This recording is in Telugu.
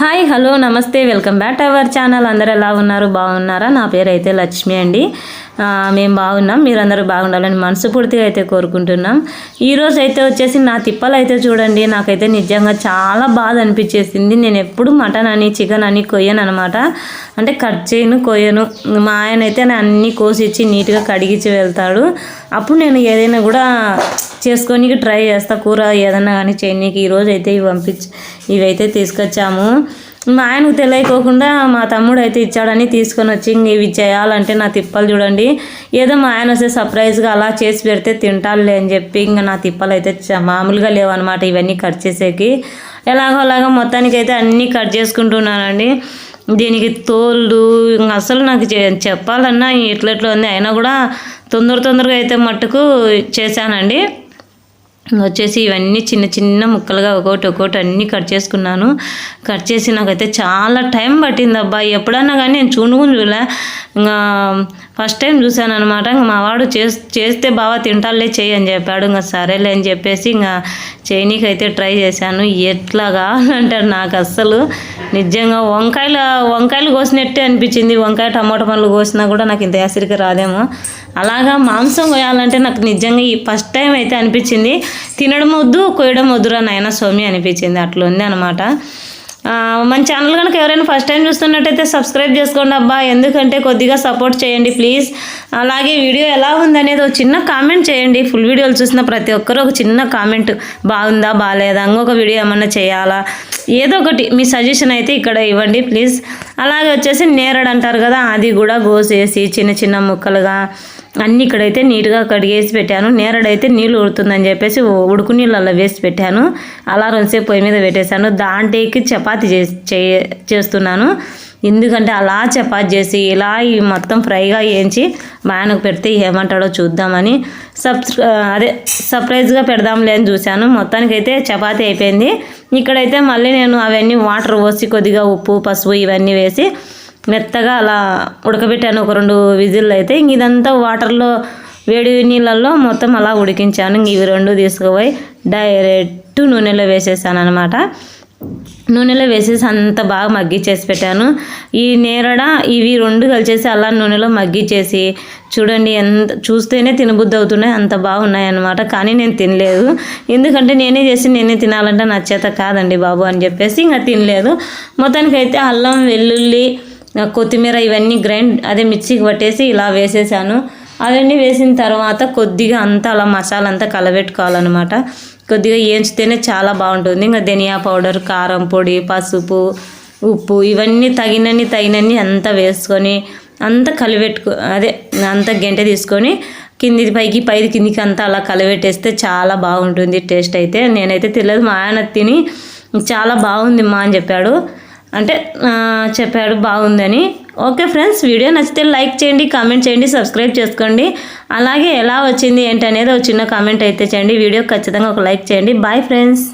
హాయ్ హలో నమస్తే welcome back to our channel. అందరు ఎలా ఉన్నారు? బాగున్నారా? నా పేరు అయితే లక్ష్మి అండి. మేము బాగున్నాం. మీరందరూ బాగుండాలని మనస్ఫూర్తిగా అయితే కోరుకుంటున్నాం. ఈరోజు అయితే వచ్చేసి నా తిప్పలు అయితే చూడండి. నాకైతే నిజంగా చాలా బాధ అనిపించేసింది. నేను ఎప్పుడు మటన్ అని చికెన్ అని కొయ్యను అనమాట అంటే కట్ చేయను కొయ్యను. మా ఆయన అయితే నేను అన్నీ కోసిచ్చి నీట్గా కడిగించి వెళ్తాడు. అప్పుడు నేను ఏదైనా కూడా చేసుకోనికి ట్రై చేస్తా. కూర ఏదన్నా కానీ చేయనీకి ఈరోజు అయితే ఇవి పంపించి ఇవైతే తీసుకొచ్చాము. మా ఆయనకు తెలియకోకుండా మా తమ్ముడు అయితే ఇచ్చాడని తీసుకొని వచ్చి ఇవి చేయాలంటే నా తిప్పలు చూడండి. ఏదో మా ఆయన వస్తే సర్ప్రైజ్గా అలా చేసి పెడితే తింటాలి అని చెప్పి ఇంకా నా తిప్పలు అయితే మామూలుగా లేవన్నమాట ఇవన్నీ కట్ చేసేకి. ఎలాగో అలాగో మొత్తానికి అయితే అన్నీ కట్ చేసుకుంటున్నానండి. దీనికి తోళ్ళు ఇంకా అసలు నాకు చెప్పాలన్నా ఎట్లెట్లో ఉంది అయినా కూడా తొందర తొందరగా అయితే మట్టుకు చేశానండి. వచ్చేసి ఇవన్నీ చిన్న చిన్న ముక్కలుగా ఒకటి ఒకటి అన్నీ కట్ చేసుకున్నాను. కట్ చేసి నాకైతే చాలా టైం పట్టింది అబ్బా ఎప్పుడన్నా కానీ నేను చూనుకుని చూడలే. ఇంకా ఫస్ట్ టైం చూశాను అనమాట ఇంకా మా వాడు చేస్ చేస్తే బాగా తింటాలే చెయ్యి అని చెప్పాడు. ఇంకా సరేలే అని చెప్పేసి ఇంకా చైనీకి అయితే ట్రై చేశాను. ఎట్లా కావాలంటారు నాకు అస్సలు. నిజంగా వంకాయల వంకాయలు కోసినట్టే అనిపించింది. వంకాయ టమాటా పండ్లు కోసినా కూడా నాకు ఇంత యాసిరిక రాదేమో. అలాగా మాంసం కోయాలంటే నాకు నిజంగా ఈ ఫస్ట్ టైం అయితే అనిపించింది. తినడం వద్దు కోయడం వద్దురా నాయన సోమి అనిపించింది. అట్లా ఉంది అనమాట మన ఛానల్ కనుక ఎవరైనా ఫస్ట్ టైం చూస్తున్నట్టయితే సబ్స్క్రైబ్ చేసుకోండి అబ్బా. ఎందుకంటే కొద్దిగా సపోర్ట్ చేయండి ప్లీజ్ అలాగే వీడియో ఎలా ఉందనేది ఒక చిన్న కామెంట్ చేయండి. ఫుల్ వీడియోలు చూసిన ప్రతి ఒక్కరు ఒక చిన్న కామెంట్ బాగుందా బాగాలేదా ఇంకొక వీడియో ఏమన్నా చేయాలా? ఏదో ఒకటి మీ సజెషన్ అయితే ఇక్కడ ఇవ్వండి ప్లీజ్ అలాగే వచ్చేసి నేరడు అంటారు కదా అది కూడా కోసేసి చిన్న చిన్న ముక్కలుగా అన్నీ ఇక్కడైతే నీట్గా కడిగేసి పెట్టాను. నేరడైతే నీళ్ళు ఉడుతుందని చెప్పేసి ఉడుకు నీళ్ళల్లో వేసి పెట్టాను. అలా రెండుసేపు పొయ్యి మీద పెట్టేశాను. దాంట్లోకి చపాతి చేసి చే- చేస్తున్నాను. ఎందుకంటే అలా చపాతి చేసి ఇలా ఈ మొత్తం ఫ్రైగా వేయించి మా ఆయనకు పెడితే ఏమంటాడో చూద్దామని సబ్ అదే సర్ప్రైజ్గా పెడదాంలే అని చూశాను. మొత్తానికైతే చపాతి అయిపోయింది. ఇక్కడైతే మళ్ళీ నేను అవన్నీ వాటర్ పోసి కొద్దిగా ఉప్పు పసుపు ఇవన్నీ వేసి మెత్తగా అలా ఉడకబెట్టాను. ఒక రెండు విజిల్లు అయితే ఇంక ఇదంతా వాటర్లో వేడి నీళ్ళల్లో మొత్తం అలా ఉడికించాను. ఇంక ఇవి రెండు తీసుకుపోయి డైరెక్ట్ నూనెలో వేసేసాను అనమాట నూనెలో వేసేసి అంత బాగా మగ్గిచ్చేసి పెట్టాను. ఈ నేరడ ఇవి రెండు కలిసేసి అలా నూనెలో మగ్గిచ్చేసి చూడండి ఎంత చూస్తేనే తినబుద్ధి అవుతున్నాయి అంత బాగున్నాయి అనమాట కానీ నేను తినలేదు. ఎందుకంటే నేనే చేసి నేనే తినాలంటే నా చేత కాదండి బాబు అని చెప్పేసి ఇంకా తినలేదు. మొత్తానికైతే అల్లం వెల్లుల్లి కొత్తిమీర ఇవన్నీ గ్రైండ్ అదే మిక్సీకి పట్టేసి ఇలా వేసేసాను. అవన్నీ వేసిన తర్వాత కొద్దిగా అంతా అలా మసాలా అంతా కలబెట్టుకోవాలన్నమాట. కొద్దిగా ఏంచితేనే చాలా బాగుంటుంది. ఇంకా ధనియా పౌడర్ కారం పొడి పసుపు ఉప్పు ఇవన్నీ తగినన్ని తగినన్ని అంతా వేసుకొని అంతా కలిపెట్టుకో అదే అంత గంట తీసుకొని కింది పైకి పైది కిందికి అంతా అలా కలిపెట్టేస్తే చాలా బాగుంటుంది టేస్ట్ అయితే. నేనైతే తెలియదు మా ఆయన తిని చాలా బాగుంది మా అని చెప్పాడు. అంటే చెప్పాడు బాగుందని. ఓకే ఫ్రెండ్స్ వీడియో నచ్చితే లైక్ చేయండి కామెంట్ చేయండి సబ్స్క్రైబ్ చేసుకోండి. అలాగే ఎలా వచ్చింది ఏంటి అనేది ఒక చిన్న కామెంట్ అయితే చేయండి. వీడియో ఖచ్చితంగా ఒక లైక్ చేయండి. Bye friends.